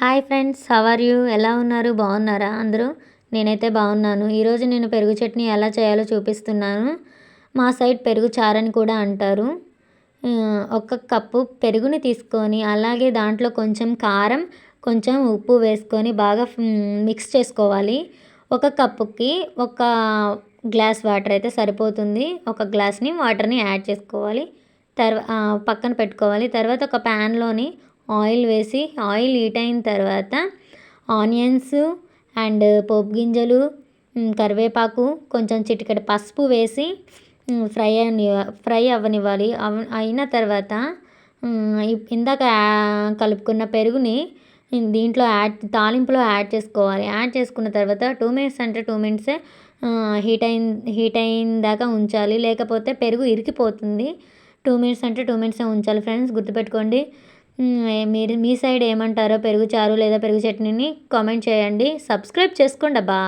Hi friends how are you ఎలా ఉన్నారు? బాగున్నారా? అందరూ? నేనైతే బాగున్నాను. ఈరోజు నేను పెరుగు చట్నీ ఎలా చేయాలో చూపిస్తున్నాను. మా సైడ్ పెరుగు చారని కూడా అంటారు. ఒక కప్పు పెరుగుని తీసుకొని అలాగే దాంట్లో కొంచెం కారం కొంచెం ఉప్పు వేసుకొని బాగా మిక్స్ చేసుకోవాలి. ఒక కప్పుకి ఒక గ్లాస్ వాటర్ అయితే సరిపోతుంది. ఒక గ్లాస్ని వాటర్ని యాడ్ చేసుకోవాలి. తర్వా పక్కన పెట్టుకోవాలి. తర్వాత ఒక ప్యాన్లోని ఆయిల్ వేసి ఆయిల్ హీట్ అయిన తర్వాత ఆనియన్స్ అండ్ పోపు గింజలు కరివేపాకు కొంచెం చిటికెడు పసుపు వేసి ఫ్రై అని ఫ్రై అవ్వనివ్వాలి. అయిన తర్వాత ఇందాక కలుపుకున్న పెరుగుని దీంట్లో యాడ్ తాలింపులో యాడ్ చేసుకోవాలి. యాడ్ చేసుకున్న తర్వాత టూ మినిట్స్ అంటే టూ మినిట్సే హీట్ అయిన హీట్ అయిన దాకా ఉంచాలి. లేకపోతే పెరుగు ఇరికిపోతుంది. టూ మినిట్స్ అంటే టూ మినిట్సే ఉంచాలి. ఫ్రెండ్స్ గుర్తుపెట్టుకోండి. మీరు మీ సైడ్ ఏమంటారో పెరుగు చారు లేదా పెరుగు చట్నీని కామెంట్ చేయండి. సబ్స్క్రైబ్ చేసుకోండి అబ్బా.